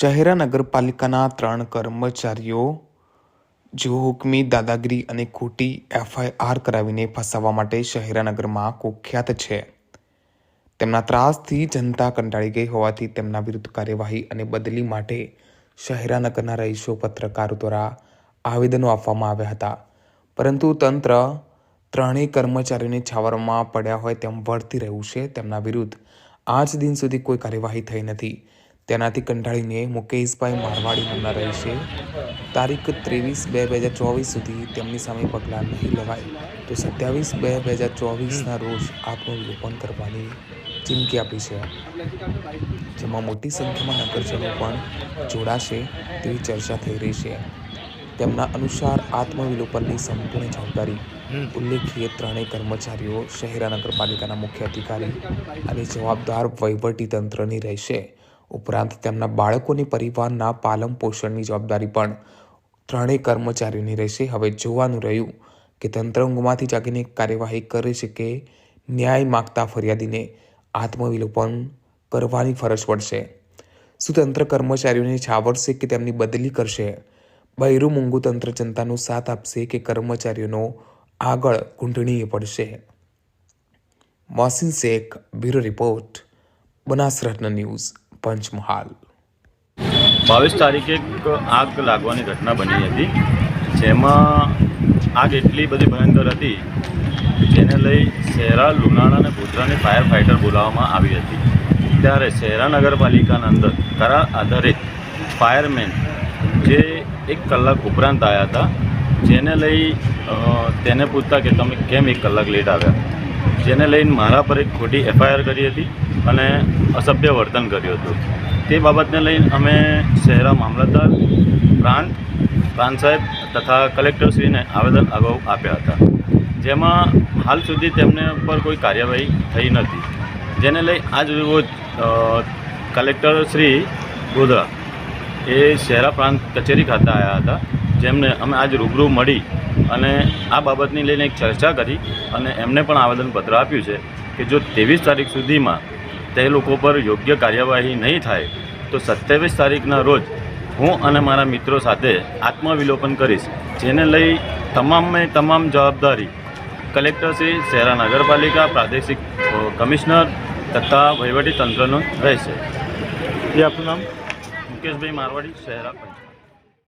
શહેરા નગરપાલિકાના ત્રણ કર્મચારીઓ જેઓ હુકમી, દાદાગીરી અને ખોટી એફઆઈઆર કરાવીને ફસાવવા માટે શહેરાનગરમાં કુખ્યાત છે. તેમના ત્રાસથી જનતા કંટાળી ગઈ હોવાથી તેમના વિરુદ્ધ કાર્યવાહી અને બદલી માટે શહેરાનગરના રહીશો પત્રકારો દ્વારા આવેદનો આપવામાં આવ્યા હતા. પરંતુ તંત્ર ત્રણેય કર્મચારીઓને છાવરમાં પડ્યા હોય તેમ વર્તી રહ્યું છે તેમના વિરુદ્ધ. આજ દિન સુધી કોઈ કાર્યવાહી થઈ નથી. તેનાથી કંટાળીને મુકેશભાઈ મારવાડી નામના રહીશે તારીખ ત્રેવીસ બે બે હજાર ચોવીસ સુધી તેમની સામે પગલાં નહીં લેવાય. તો સત્યાવીસ બે બે હજાર ચોવીસના રોજ આત્મવિલોપન કરવાની ચીમકી આપી છે. જેમાં મોટી સંખ્યામાં નગરજનો પણ જોડાશે તેવી ચર્ચા થઈ રહી છે. તેમના અનુસાર આત્મવિલોપનની સંપૂર્ણ જવાબદારી ઉલ્લેખીય ત્રણેય કર્મચારીઓ શહેરા નગરપાલિકાના મુખ્ય અધિકારી અને જવાબદાર વહીવટી તંત્રની રહેશે. ઉપરાંત તેમના બાળકોની પરિવારના પાલન પોષણની જવાબદારી પણ ત્રણેય કર્મચારીઓની રહેશે. હવે જોવાનું રહ્યું કે તંત્ર ઊંઘમાંથી જાગીને કાર્યવાહી કરે છે કે ન્યાય માગતા ફરિયાદીને આત્મવિલોપન કરવાની ફરજ પડશે. શું તંત્ર કર્મચારીઓને છાવરશે કે તેમની બદલી કરશે? બૈરું મૂંગું તંત્ર જનતાનો સાથ આપશે કે કર્મચારીઓનો આગળ ઘૂંટણીએ પડશે? Mohsin Shaikh, bureau report Banas Ratna news. Panchmahal. બાવીસ તારીખે એક આગ લાગવાની ઘટના બની હતી, જેમાં આગ એટલી બધી ભયંકર હતી જેને લઈ શહેરા લુણાણા અને ગોધરાની ફાયર ફાઇટર બોલાવવામાં આવી હતી. ત્યારે શહેરા નગરપાલિકાના અંદર કરાર આધારિત ફાયરમેન જે એક કલાક ઉપરાંત આવ્યા હતા, જેને લઈ તેને પૂછતા કે તમે કેમ એક કલાક લેટ આવ્યા? જેને લઈને મારા પર એક ખોટી એફઆઈઆર કરી હતી અને અસભ્ય વર્તન કર્યું હતું. તે બાબતને લઈને અમે શહેરા મામલતદાર, પ્રાંત પ્રાંત સાહેબ તથા કલેક્ટરશ્રીને આવેદન અગાઉ આપ્યા હતા. જેમાં હાલ સુધી તેમને પર કોઈ કાર્યવાહી થઈ નથી. જેને લઈ આજ રોજ કલેક્ટરશ્રી કલેક્ટર શ્રી ગોધરા એ શહેરા પ્રાંત કચેરી ખાતે આવ્યા હતા. જેમને અમે આજ રૂબરૂ મળી અને આ બાબતની લઈને એક ચર્ચા કરી અને એમને પણ આવેદનપત્ર આપ્યું છે કે જો ત્રેવીસ તારીખ સુધીમાં તે લોકો પર યોગ્ય કાર્યવાહી નહીં થાય તો સત્યાવીસ તારીખના રોજ હું અને મારા મિત્રો સાથે આત્મવિલોપન કરીશ જેને લઈ તમામે તમામ જવાબદારી કલેક્ટરશ્રી શહેરા નગરપાલિકા પ્રાદેશિક કમિશનર તથા વહીવટી તંત્રનો રહેશે. આપનું નામ? મુકેશભાઈ મારવાડી શહેરા પંચાયત.